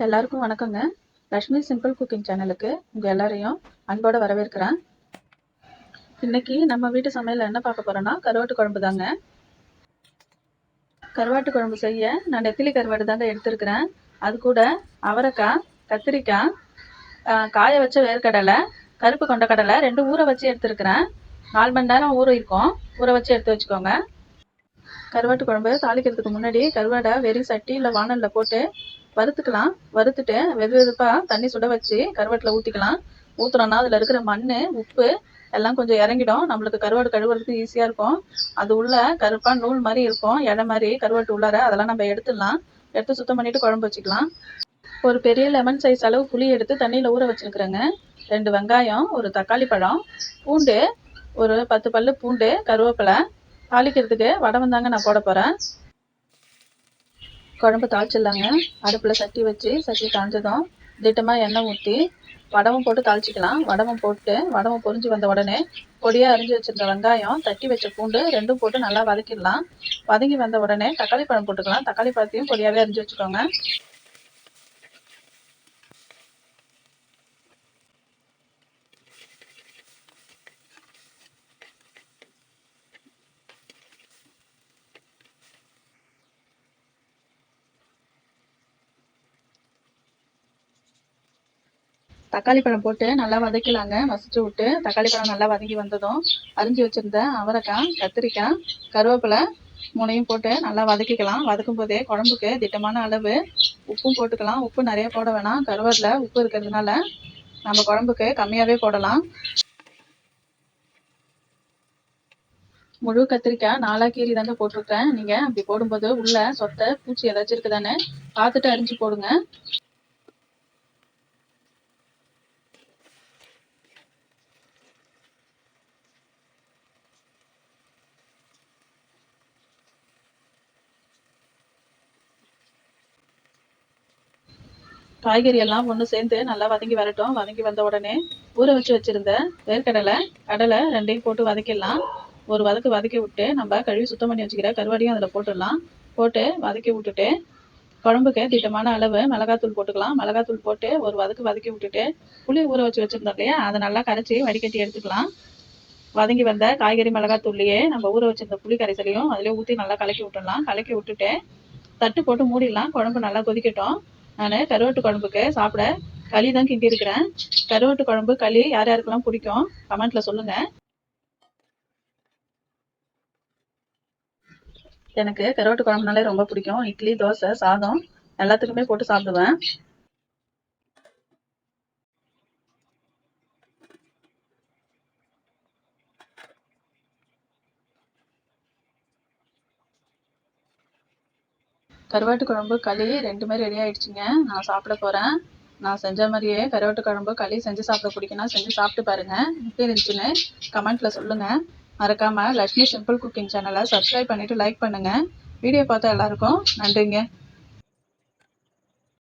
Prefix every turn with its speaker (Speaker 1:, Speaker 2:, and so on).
Speaker 1: எல்லாருக்கும் வணக்கங்க. Lakshmi simple cooking சேனலுக்கு உங்கள் எல்லாரையும் அன்போட வரவேற்கிறேன். இன்னைக்கு நம்ம வீட்டு சமையலில் என்ன பார்க்க போகிறோன்னா கருவாட்டு குழம்பு தாங்க. கருவாட்டு குழம்பு செய்ய நான் நெத்திலி கருவாடு தாங்க எடுத்திருக்கிறேன். அது கூட அவரைக்காய் கத்திரிக்காய் ஆஹ், காய வச்ச வேர்க்கடலை கருப்பு கொண்ட கடலை ரெண்டு ஊற வச்சு எடுத்திருக்கிறேன். நாலு மணி நேரம் ஊற இருக்கும் ஊற வச்சு எடுத்து வச்சுக்கோங்க. கருவாட்டு குழம்பு தாளிக்கிறதுக்கு முன்னாடி கருவாடை வெறும் சட்டி இல்லை வானலில் போட்டு வறுத்துக்கலாம். வறுத்துட்டு வெது வெதுப்பாக தண்ணி சுட வச்சு கருவாட்டில் ஊற்றிக்கலாம் ஊற்றுறோன்னா அதில் இருக்கிற மண் உப்பு எல்லாம் கொஞ்சம் இறங்கிடும். நம்மளுக்கு கருவாடு கழுவுறதுக்கு ஈஸியாக இருக்கும். அது உள்ள கருப்பாக நூல் மாதிரி இருக்கும். இலை மாதிரி கருவாட்டு உள்ளார அதெல்லாம் நம்ம எடுத்துடலாம். எடுத்து சுத்தம் பண்ணிட்டு குழம்பு வச்சுக்கலாம். ஒரு பெரிய லெமன் சைஸ் அளவு புளி எடுத்து தண்ணியில் ஊற வச்சுருக்குறேங்க. ரெண்டு வெங்காயம் ஒரு தக்காளி பழம் பூண்டு ஒரு பத்து பல்லு பூண்டு கருவேப்பிலை. தாளிக்கிறதுக்கு வடை தாங்க நான் போட போகிறேன் குழம்பு தாளிச்சிடலாங்க. அடுப்பில் சட்டி வச்சு சட்டி காஞ்சதும் திட்டமாக எண்ணெய் ஊற்றி வடமும் போட்டு தாளிச்சிக்கலாம். வடமும் போட்டு வடமும் பொரிஞ்சு வந்த உடனே பொடியாக அரிஞ்சு வச்சுருந்த வெங்காயம் தட்டி வச்ச பூண்டு ரெண்டும் போட்டு நல்லா வதக்கிடலாம். வதங்கி வந்த உடனே தக்காளி பழம் போட்டுக்கலாம். தக்காளி பழத்தையும் பொடியாகவே அரிஞ்சு வச்சுக்கோங்க. தக்காளி பழம் போட்டு நல்லா வதக்கலாங்க. மசிச்சு விட்டு தக்காளி பழம் நல்லா வதங்கி வந்ததும் அரிஞ்சு வச்சுருந்த அவரைக்காய் கத்திரிக்காய் கருவேப்பிலை மூணையும் போட்டு நல்லா வதக்கிக்கலாம். வதக்கும் போதே குழம்புக்கு திட்டமான அளவு உப்பும் போட்டுக்கலாம். உப்பு நிறைய போட வேணாம். கருவேப்பில உப்பு இருக்கிறதுனால நம்ம குழம்புக்கு கம்மியாகவே போடலாம். முழு கத்திரிக்காய் நாலா கீரி தாங்க போட்டிருக்கேன். நீங்கள் அப்படி போடும்போது உள்ள சொத்தை பூச்சி ஏதாச்சும் இருக்குதானே பார்த்துட்டு அரிஞ்சு போடுங்க. காய்கறி எல்லாம் ஒன்று சேர்ந்து நல்லா வதங்கி வரட்டும். வதங்கி வந்த உடனே ஊற வச்சு வச்சிருந்த வேர்க்கடலை கடலை ரெண்டையும் போட்டு வதக்கிடலாம். ஒரு வதக்கு வதக்கி விட்டு நம்ம கழுவி சுத்தம் பண்ணி வச்சுக்கிற கருவாடியும் அதில் போட்டுடலாம். போட்டு வதக்கி விட்டுட்டு குழம்புக்கு திட்டமான அளவு மிளகாத்தூள் போட்டுக்கலாம். மிளகாத்தூள் போட்டு ஒரு வதக்கு வதக்கி விட்டுட்டு புளி ஊற வச்சு வச்சிருந்தோம் இல்லையா? அதை நல்லா கரைச்சி வடிகட்டி எடுத்துக்கலாம். வதங்கி வந்த காய்கறி மிளகாத்தூள்லையே நம்ம ஊற வச்சிருந்த புளி கரைசலையும் அதிலே ஊற்றி நல்லா கலக்கி விட்டுடலாம். கலக்கி விட்டுட்டு தட்டு போட்டு மூடிடலாம். குழம்பு நல்லா கொதிக்கட்டும். நான் கருவாட்டு குழம்புக்கு சாப்பிட களி தான் கிண்டி இருக்கிறேன் கருவாட்டு குழம்பு களி யார் யாருக்கெல்லாம் பிடிக்கும் கமெண்ட்ல சொல்லுங்க. எனக்கு கருவாட்டு குழம்புனாலே ரொம்ப பிடிக்கும். இட்லி தோசை சாதம் எல்லாத்துக்குமே போட்டு சாப்பிடுவேன். கருவாட்டு குழம்பு களி ரெண்டுமே ரெடி ஆயிடுச்சுங்க. நான் சாப்பிட போகிறேன் நான் செஞ்ச மாதிரியே கருவாட்டு குழம்பு களி செஞ்சு சாப்பிட பிடிக்குன்னா செஞ்சு சாப்பிட்டு பாருங்க. எப்படி இருந்துச்சுன்னு கமெண்ட்டில் சொல்லுங்கள் மறக்காமல் லக்ஷ்மி சிம்பிள் குக்கிங் சேனலை சப்ஸ்கிரைப் பண்ணிவிட்டு லைக் பண்ணுங்கள் வீடியோ பார்த்தா எல்லாருக்கும் நன்றிங்க.